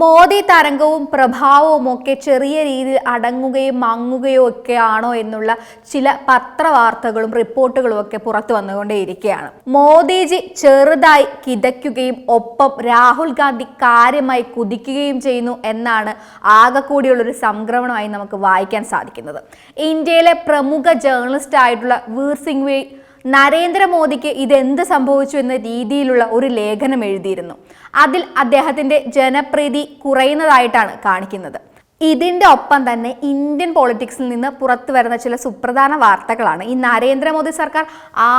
മോദി തരംഗവും പ്രഭാവവും ഒക്കെ ചെറിയ രീതിയിൽ അടങ്ങുകയും മങ്ങുകയോ ഒക്കെ ആണോ എന്നുള്ള ചില പത്രവാർത്തകളും റിപ്പോർട്ടുകളും ഒക്കെ പുറത്തു വന്നുകൊണ്ടേയിരിക്കുകയാണ്. മോദിജി ചെറുതായി കിതയ്ക്കുകയും ഒപ്പം രാഹുൽ ഗാന്ധി കാര്യമായി കുതിക്കുകയും ചെയ്യുന്നു എന്നാണ് ആകെക്കൂടിയുള്ളൊരു സംക്രമണമായി നമുക്ക് വായിക്കാൻ സാധിക്കുന്നത്. ഇന്ത്യയിലെ പ്രമുഖ ജേർണലിസ്റ്റ് ആയിട്ടുള്ള വീർ സിംഗ് നരേന്ദ്രമോദിക്ക് ഇതെന്ത് സംഭവിച്ചു എന്ന രീതിയിലുള്ള ഒരു ലേഖനം എഴുതിയിരുന്നു. അതിൽ അദ്ദേഹത്തിന്റെ ജനപ്രീതി കുറയുന്നതായിട്ടാണ് കാണിക്കുന്നത്. ഇതിന്റെ ഒപ്പം തന്നെ ഇന്ത്യൻ പോളിറ്റിക്സിൽ നിന്ന് പുറത്തു വരുന്ന ചില സുപ്രധാന വാർത്തകളാണ്. ഈ നരേന്ദ്രമോദി സർക്കാർ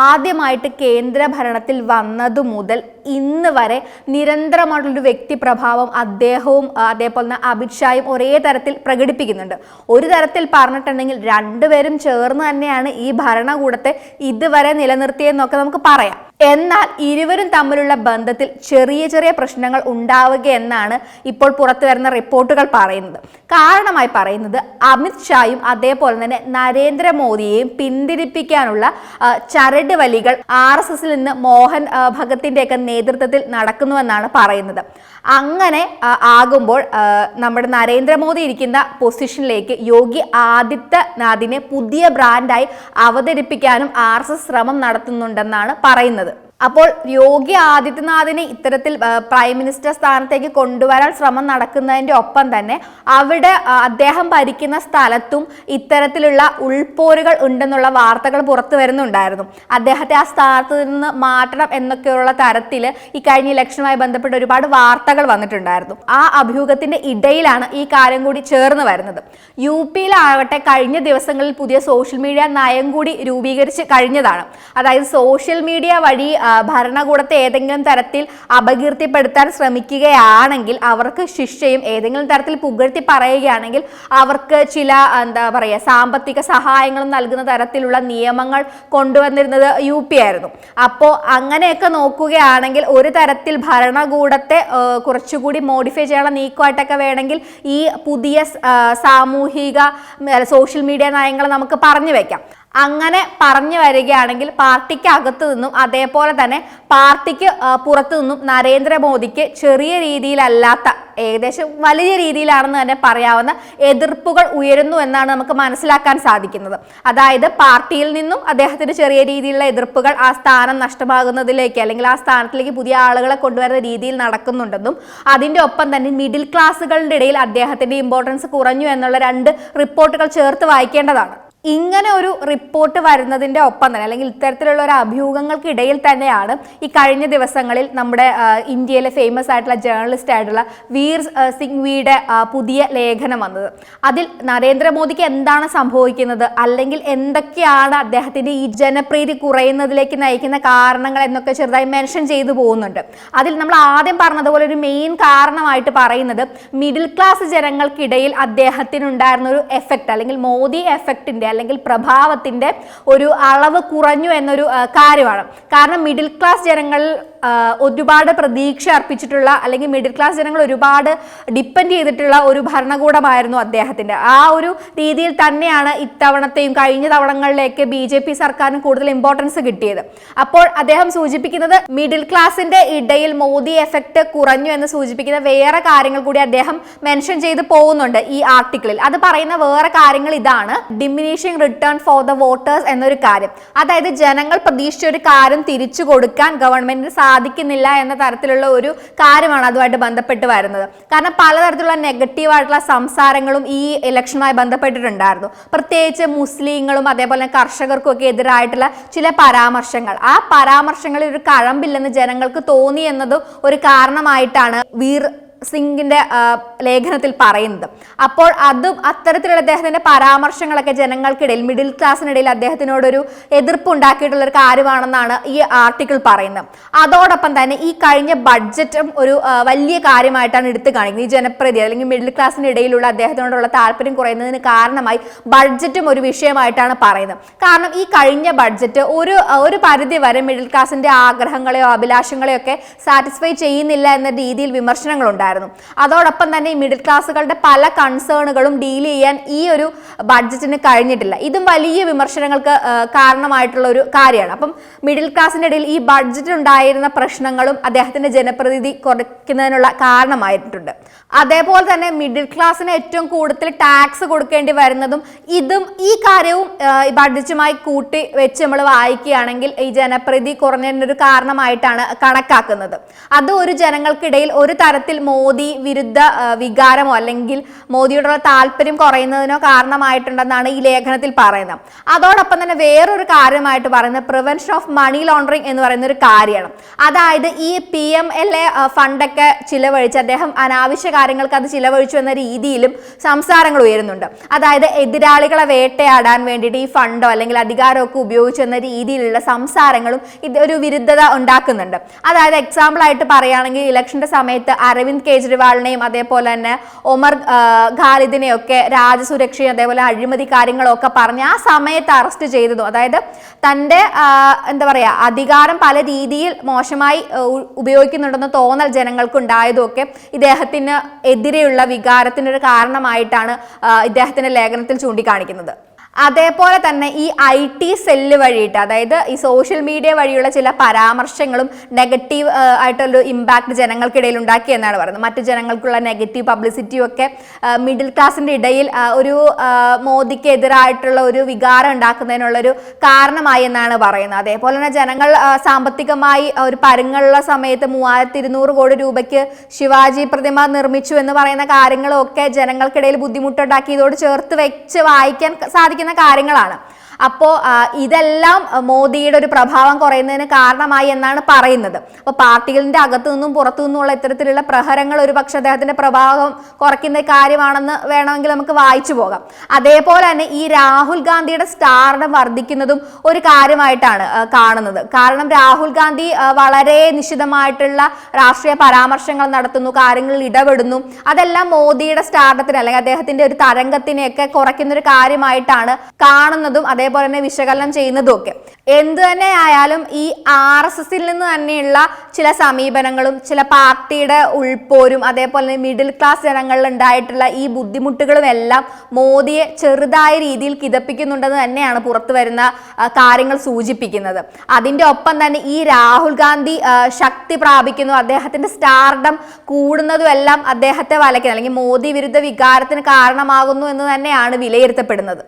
ആദ്യമായിട്ട് കേന്ദ്ര ഭരണത്തിൽ വന്നതു മുതൽ ഇന്ന് വരെ നിരന്തരമായിട്ടുള്ളൊരു വ്യക്തി പ്രഭാവം അദ്ദേഹവും അതേപോലെ തന്നെ അമിത്ഷായും ഒരേ തരത്തിൽ പ്രകടിപ്പിക്കുന്നുണ്ട്. ഒരു തരത്തിൽ പറഞ്ഞിട്ടുണ്ടെങ്കിൽ രണ്ടുപേരും ചേർന്ന് തന്നെയാണ് ഈ ഭരണകൂടത്തെ ഇതുവരെ നിലനിർത്തിയെന്നൊക്കെ നമുക്ക് പറയാം. എന്നാൽ ഇരുവരും തമ്മിലുള്ള ബന്ധത്തിൽ ചെറിയ ചെറിയ പ്രശ്നങ്ങൾ ഉണ്ടാവുക എന്നാണ് ഇപ്പോൾ പുറത്തു വരുന്ന റിപ്പോർട്ടുകൾ പറയുന്നത്. കാരണമായി പറയുന്നത് അമിത് ഷായും അതേപോലെ തന്നെ നരേന്ദ്രമോദിയെയും പിന്തിരിപ്പിക്കാനുള്ള ചരട് വലികൾ ആർ എസ് എസിൽ നിന്ന് മോഹൻ ഭഗത്തിന്റെയൊക്കെ നേതൃത്വത്തിൽ നടക്കുന്നുവെന്നാണ് പറയുന്നത്. അങ്ങനെ ആകുമ്പോൾ നമ്മുടെ നരേന്ദ്രമോദി ഇരിക്കുന്ന പൊസിഷനിലേക്ക് യോഗി ആദിത്യനാഥിനെ പുതിയ ബ്രാൻഡായി അവതരിപ്പിക്കാനും ആർ എസ് എസ് ശ്രമം നടത്തുന്നുണ്ടെന്നാണ് പറയുന്നത്. അപ്പോൾ യോഗി ആദിത്യനാഥിനെ ഇത്തരത്തിൽ പ്രൈം മിനിസ്റ്റർ സ്ഥാനത്തേക്ക് കൊണ്ടുവരാൻ ശ്രമം നടക്കുന്നതിന്റെ ഒപ്പം തന്നെ അവിടെ അദ്ദേഹം ഭരിക്കുന്ന സ്ഥലത്തും ഇത്തരത്തിലുള്ള ഉൾപോരുകൾ ഉണ്ടെന്നുള്ള വാർത്തകൾ പുറത്തു വരുന്നുണ്ടായിരുന്നു. അദ്ദേഹത്തെ ആ സ്ഥാനത്ത് നിന്ന് മാറ്റണം എന്നൊക്കെയുള്ള തരത്തിൽ ഈ കഴിഞ്ഞ ഇലക്ഷനുമായി ബന്ധപ്പെട്ട് ഒരുപാട് വാർത്തകൾ വന്നിട്ടുണ്ടായിരുന്നു. ആ അഭ്യൂഹത്തിന്റെ ഇടയിലാണ് ഈ കാര്യം കൂടി ചേർന്ന് വരുന്നത്. യു പിയിലാകട്ടെ കഴിഞ്ഞ ദിവസങ്ങളിൽ പുതിയ സോഷ്യൽ മീഡിയ നയം കൂടി രൂപീകരിച്ച് കഴിഞ്ഞതാണ്. അതായത് സോഷ്യൽ മീഡിയ വഴി ഭരണകൂടത്തെ ഏതെങ്കിലും തരത്തിൽ അപകീർത്തിപ്പെടുത്താൻ ശ്രമിക്കുകയാണെങ്കിൽ അവർക്ക് ശിക്ഷയും ഏതെങ്കിലും തരത്തിൽ പുകഴ്ത്തി പറയുകയാണെങ്കിൽ അവർക്ക് ചില എന്താ പറയുക സാമ്പത്തിക സഹായങ്ങളും നൽകുന്ന തരത്തിലുള്ള നിയമങ്ങൾ കൊണ്ടുവന്നിരുന്നത് യു പി ആയിരുന്നു. അപ്പോൾ അങ്ങനെയൊക്കെ നോക്കുകയാണെങ്കിൽ ഒരു തരത്തിൽ ഭരണകൂടത്തെ കുറച്ചുകൂടി മോഡിഫൈ ചെയ്യാനുള്ള നീക്കമായിട്ടൊക്കെ വേണമെങ്കിൽ ഈ പുതിയ സാമൂഹിക സോഷ്യൽ മീഡിയ നയങ്ങൾ നമുക്ക് പറഞ്ഞു വെക്കാം. അങ്ങനെ പറഞ്ഞു വരികയാണെങ്കിൽ പാർട്ടിക്ക് അകത്തു നിന്നും അതേപോലെ തന്നെ പാർട്ടിക്ക് പുറത്തു നിന്നും നരേന്ദ്രമോദിക്ക് ചെറിയ രീതിയിലല്ലാത്ത ഏകദേശം വലിയ രീതിയിലാണെന്ന് തന്നെ പറയാവുന്ന എതിർപ്പുകൾ ഉയരുന്നു എന്നാണ് നമുക്ക് മനസ്സിലാക്കാൻ സാധിക്കുന്നത്. അതായത് പാർട്ടിയിൽ നിന്നും അദ്ദേഹത്തിന് ചെറിയ രീതിയിലുള്ള എതിർപ്പുകൾ ആ സ്ഥാനം നഷ്ടമാകുന്നതിലേക്ക് അല്ലെങ്കിൽ ആ സ്ഥാനത്തിലേക്ക് പുതിയ ആളുകളെ കൊണ്ടുവരുന്ന രീതിയിൽ നടക്കുന്നുണ്ടെന്നും അതിന്റെ ഒപ്പം തന്നെ മിഡിൽ ക്ലാസ്സുകളുടെ ഇടയിൽ അദ്ദേഹത്തിന്റെ ഇമ്പോർട്ടൻസ് കുറഞ്ഞു എന്നുള്ള രണ്ട് റിപ്പോർട്ടുകൾ ചേർത്ത് വായിക്കേണ്ടതാണ്. ഇങ്ങനെ ഒരു റിപ്പോർട്ട് വരുന്നതിന്റെ ഒപ്പം തന്നെ അല്ലെങ്കിൽ ഇത്തരത്തിലുള്ള ഒരു അഭ്യൂഹങ്ങൾക്കിടയിൽ തന്നെയാണ് ഈ കഴിഞ്ഞ ദിവസങ്ങളിൽ നമ്മുടെ ഇന്ത്യയിലെ ഫേമസ് ആയിട്ടുള്ള ജേർണലിസ്റ്റ് ആയിട്ടുള്ള വീർ സിംഗ് സിംഗ്വിയുടെ പുതിയ ലേഖനം വന്നത്. അതിൽ നരേന്ദ്രമോദിക്ക് എന്താണ് സംഭവിക്കുന്നത്? അല്ലെങ്കിൽ എന്തൊക്കെയാണ് അദ്ദേഹത്തിന്റെ ഈ ജനപ്രീതി കുറയുന്നതിലേക്ക് നയിക്കുന്ന കാരണങ്ങൾ എന്നൊക്കെ ചെറുതായി മെൻഷൻ ചെയ്തു പോകുന്നുണ്ട്. അതിൽ നമ്മൾ ആദ്യം പറഞ്ഞതുപോലെ ഒരു മെയിൻ കാരണമായിട്ട് പറയുന്നത് മിഡിൽ ക്ലാസ് ജനങ്ങൾക്കിടയിൽ അദ്ദേഹത്തിനുണ്ടായിരുന്ന ഒരു എഫക്റ്റ് അല്ലെങ്കിൽ മോദി എഫക്റ്റിന്റെ അല്ലെങ്കിൽ പ്രഭാവത്തിന്റെ ഒരു അളവ് കുറഞ്ഞു എന്നൊരു കാര്യമാണ്. കാരണം മിഡിൽ ക്ലാസ് ജനങ്ങൾ ഒരുപാട് പ്രതീക്ഷ അർപ്പിച്ചിട്ടുള്ള അല്ലെങ്കിൽ മിഡിൽ ക്ലാസ് ജനങ്ങൾ ഒരുപാട് ഡിപ്പെൻഡ് ചെയ്തിട്ടുള്ള ഒരു ഭരണകൂടമായിരുന്നു അദ്ദേഹത്തിന്റെ ആ ഒരു രീതിയിൽ തന്നെയാണ് ഇത്തവണത്തെയും കഴിഞ്ഞ തവണങ്ങളിലേക്ക് ബി ജെ പി സർക്കാരിന് കൂടുതൽ ഇമ്പോർട്ടൻസ് കിട്ടിയത്. അപ്പോൾ അദ്ദേഹം സൂചിപ്പിക്കുന്നത് മിഡിൽ ക്ലാസിന്റെ ഇടയിൽ മോദി എഫക്റ്റ് കുറഞ്ഞു എന്ന് സൂചിപ്പിക്കുന്ന വേറെ കാര്യങ്ങൾ കൂടി അദ്ദേഹം മെൻഷൻ ചെയ്ത് പോകുന്നുണ്ട് ഈ ആർട്ടിക്കിളിൽ അത് പറയുന്ന വേറെ കാര്യങ്ങൾ ഇതാണ്. Diminishing return for the voters എന്നൊരു കാര്യം. അതായത് ജനങ്ങൾ പ്രതീക്ഷിച്ച ഒരു കാര്യം തിരിച്ചു കൊടുക്കാൻ ഗവൺമെന്റിന് സാധിക്കുന്നില്ല എന്ന തരത്തിലുള്ള ഒരു കാര്യമാണ് അതുമായിട്ട് ബന്ധപ്പെട്ട് വരുന്നത്. കാരണം പലതരത്തിലുള്ള നെഗറ്റീവ് ആയിട്ടുള്ള സംസാരങ്ങളും ഈ ഇലക്ഷനുമായി ബന്ധപ്പെട്ടിട്ടുണ്ടായിരുന്നു. പ്രത്യേകിച്ച് മുസ്ലിങ്ങളും അതേപോലെ കർഷകർക്കും ഒക്കെ എതിരായിട്ടുള്ള ചില പരാമർശങ്ങൾ. ആ പരാമർശങ്ങളിൽ ഒരു കഴമ്പില്ലെന്ന് ജനങ്ങൾക്ക് തോന്നി എന്നതും ഒരു കാരണമായിട്ടാണ് വീർ സിംഗിന്റെ ലേഖനത്തിൽ പറയുന്നത്. അപ്പോൾ അതും അത്തരത്തിലുള്ള അദ്ദേഹത്തിന്റെ പരാമർശങ്ങളൊക്കെ ജനങ്ങൾക്കിടയിൽ മിഡിൽ ക്ലാസ്സിനിടയിൽ അദ്ദേഹത്തിനോടൊരു എതിർപ്പ് ഉണ്ടാക്കിയിട്ടുള്ള ഒരു കാര്യമാണെന്നാണ് ഈ ആർട്ടിക്കിൾ പറയുന്നത്. അതോടൊപ്പം തന്നെ ഈ കഴിഞ്ഞ ബഡ്ജറ്റും ഒരു വലിയ കാര്യമായിട്ടാണ് എടുത്തു കാണിക്കുന്നത്. ഈ ജനപ്രതി അല്ലെങ്കിൽ മിഡിൽ ക്ലാസ്സിന് ഇടയിലുള്ള അദ്ദേഹത്തിനോടുള്ള താല്പര്യം കുറയുന്നതിന് കാരണമായി ബഡ്ജറ്റും ഒരു വിഷയമായിട്ടാണ് പറയുന്നത്. കാരണം ഈ കഴിഞ്ഞ ബഡ്ജറ്റ് ഒരു ഒരു പരിധി വരെ മിഡിൽ ക്ലാസിന്റെ ആഗ്രഹങ്ങളെയോ അഭിലാഷങ്ങളെയോ ഒക്കെ സാറ്റിസ്ഫൈ ചെയ്യുന്നില്ല എന്ന രീതിയിൽ വിമർശനങ്ങൾ ഉണ്ടായിരുന്നു. അതോടൊപ്പം തന്നെ ഈ മിഡിൽ ക്ലാസ്സുകളുടെ പല കൺസേണുകളും ഡീൽ ചെയ്യാൻ ഈ ഒരു ബഡ്ജറ്റിന് കഴിഞ്ഞിട്ടില്ല. ഇതും വലിയ വിമർശനങ്ങൾക്ക് കാരണമായിട്ടുള്ള ഒരു കാര്യമാണ്. അപ്പം മിഡിൽ ക്ലാസ്സിന്റെ ഇടയിൽ ഈ ബഡ്ജറ്റ് ഉണ്ടായിരുന്ന പ്രശ്നങ്ങളും അദ്ദേഹത്തിന്റെ ജനപ്രതിനിധി കുറയ്ക്കുന്നതിനുള്ള കാരണമായിട്ടുണ്ട്. അതേപോലെ തന്നെ മിഡിൽ ക്ലാസ്സിന് ഏറ്റവും കൂടുതൽ ടാക്സ് കൊടുക്കേണ്ടി വരുന്നതും ഇതും ഈ കാര്യവും ബഡ്ജറ്റുമായി കൂട്ടി വെച്ച് നമ്മൾ വായിക്കുകയാണെങ്കിൽ ഈ ജനപ്രീതി കുറഞ്ഞതിന്റെ ഒരു കാരണമായിട്ടാണ് കണക്കാക്കുന്നത്. അത് ഒരു ജനങ്ങൾക്കിടയിൽ ഒരു തരത്തിൽ മോദി വിരുദ്ധ വികാരമോ അല്ലെങ്കിൽ മോദിയോടുള്ള താല്പര്യം കുറയുന്നതിനോ കാരണമായിട്ടുണ്ടെന്നാണ് ഈ ലേഖനത്തിൽ പറയുന്നത്. അതോടൊപ്പം തന്നെ വേറൊരു കാര്യമായിട്ട് പറയുന്നത് പ്രിവെൻഷൻ ഓഫ് മണി ലോണ്ടറിങ് എന്ന് പറയുന്ന ഒരു കാര്യമാണ്. അതായത് ഈ പി എം എൽ എ ഫണ്ടൊക്കെ ചിലവഴിച്ച് അദ്ദേഹം അനാവശ്യ കാര്യങ്ങൾക്ക് അത് ചിലവഴിച്ചു എന്ന രീതിയിലും സംസാരങ്ങൾ ഉയരുന്നുണ്ട്. അതായത് എതിരാളികളെ വേട്ടയാടാൻ വേണ്ടിയിട്ട് ഈ ഫണ്ടോ അല്ലെങ്കിൽ അധികാരമൊക്കെ ഉപയോഗിച്ചു എന്ന രീതിയിലുള്ള സംസാരങ്ങളും ഇത് ഒരു വിരുദ്ധത ഉണ്ടാക്കുന്നുണ്ട്. അതായത് എക്സാമ്പിൾ ആയിട്ട് പറയുകയാണെങ്കിൽ ഇലക്ഷന്റെ സമയത്ത് അരവിന്ദ് കെജ്രിവാളിനെയും അതേപോലെ തന്നെ ഒമർ ഖാലിദിനെയൊക്കെ രാജസുരക്ഷയും അതേപോലെ അഴിമതി കാര്യങ്ങളൊക്കെ പറഞ്ഞ് ആ സമയത്ത് അറസ്റ്റ് ചെയ്തതും അതായത് തന്റെ എന്താ പറയുക അധികാരം പല രീതിയിൽ മോശമായി ഉപയോഗിക്കുന്നുണ്ടെന്ന് തോന്നൽ ജനങ്ങൾക്ക് ഉണ്ടായതുമൊക്കെ ഇദ്ദേഹത്തിന് എതിരെയുള്ള വികാരത്തിനൊരു കാരണമായിട്ടാണ് ഇദ്ദേഹത്തിന്റെ ലേഖനത്തിൽ ചൂണ്ടിക്കാണിക്കുന്നത്. അതേപോലെ തന്നെ ഈ ഐ ടി സെല്ല് വഴിയിട്ട് അതായത് ഈ സോഷ്യൽ മീഡിയ വഴിയുള്ള ചില പരാമർശങ്ങളും നെഗറ്റീവ് ആയിട്ടുള്ള ഇമ്പാക്ട് ജനങ്ങൾക്കിടയിൽ ഉണ്ടാക്കി എന്നാണ് പറയുന്നത്. മറ്റു ജനങ്ങൾക്കുള്ള നെഗറ്റീവ് പബ്ലിസിറ്റിയും ഒക്കെ മിഡിൽ ക്ലാസിന്റെ ഇടയിൽ ഒരു മോദിക്കെതിരായിട്ടുള്ള ഒരു വികാരം ഉണ്ടാക്കുന്നതിനുള്ള ഒരു കാരണമായി എന്നാണ് പറയുന്നത്. അതേപോലെ തന്നെ ജനങ്ങൾ സാമ്പത്തികമായി ഒരു പരുങ്ങളുള്ള സമയത്ത് മൂവായിരത്തി ഇരുന്നൂറ് കോടി രൂപയ്ക്ക് ശിവാജി പ്രതിമ നിർമ്മിച്ചു എന്ന് പറയുന്ന കാര്യങ്ങളൊക്കെ ജനങ്ങൾക്കിടയിൽ ബുദ്ധിമുട്ടുണ്ടാക്കിയതോട് ചേർത്ത് വെച്ച് വായിക്കാൻ സാധിക്കുന്ന കാര്യങ്ങളാണ്. അപ്പോൾ ഇതെല്ലാം മോദിയുടെ ഒരു പ്രഭാവം കുറയുന്നതിന് കാരണമായി എന്നാണ് പറയുന്നത്. അപ്പോൾ പാർട്ടികളിന്റെ അകത്തു നിന്നും പുറത്തു നിന്നുമുള്ള ഇത്തരത്തിലുള്ള പ്രഹരങ്ങൾ ഒരു പക്ഷേ അദ്ദേഹത്തിന്റെ പ്രഭാവം കുറയ്ക്കുന്ന കാര്യമാണെന്ന് വേണമെങ്കിൽ നമുക്ക് വായിച്ചു പോകാം. അതേപോലെ തന്നെ ഈ രാഹുൽ ഗാന്ധിയുടെ സ്റ്റാർഡം വർദ്ധിക്കുന്നതും ഒരു കാര്യമായിട്ടാണ് കാണുന്നത്. കാരണം രാഹുൽ ഗാന്ധി വളരെ നിശിതമായിട്ടുള്ള രാഷ്ട്രീയ പരാമർശങ്ങൾ നടത്തുന്നു കാര്യങ്ങളിൽ ഇടപെടുന്നു. അതെല്ലാം മോദിയുടെ സ്റ്റാർഡത്തിന് അല്ലെങ്കിൽ അദ്ദേഹത്തിന്റെ ഒരു തരംഗത്തിനെയൊക്കെ കുറയ്ക്കുന്ന ഒരു കാര്യമായിട്ടാണ് കാണുന്നതും അതേപോലെ തന്നെ വിശകലനം ചെയ്യുന്നതും ഒക്കെ എന്ത് തന്നെ ആയാലും ഈ ആർ എസ് എസിൽ നിന്ന് തന്നെയുള്ള ചില സമീപനങ്ങളും ചില പാർട്ടിയുടെ ഉൾപ്പോരും അതേപോലെ തന്നെ മിഡിൽ ക്ലാസ് ജനങ്ങളിൽ ഉണ്ടായിട്ടുള്ള ഈ ബുദ്ധിമുട്ടുകളും എല്ലാം മോദിയെ ചെറുതായ രീതിയിൽ കിതപ്പിക്കുന്നുണ്ടെന്ന് തന്നെയാണ് പുറത്തു വരുന്ന കാര്യങ്ങൾ സൂചിപ്പിക്കുന്നത്. അതിന്റെ ഒപ്പം തന്നെ ഈ രാഹുൽ ഗാന്ധി ശക്തി പ്രാപിക്കുന്നു അദ്ദേഹത്തിന്റെ സ്റ്റാർഡം കൂടുന്നതും എല്ലാം അദ്ദേഹത്തെ വലയ്ക്കുന്നത് അല്ലെങ്കിൽ മോദി വിരുദ്ധ വികാരത്തിന് കാരണമാകുന്നു എന്ന് തന്നെയാണ് വിലയിരുത്തപ്പെടുന്നത്.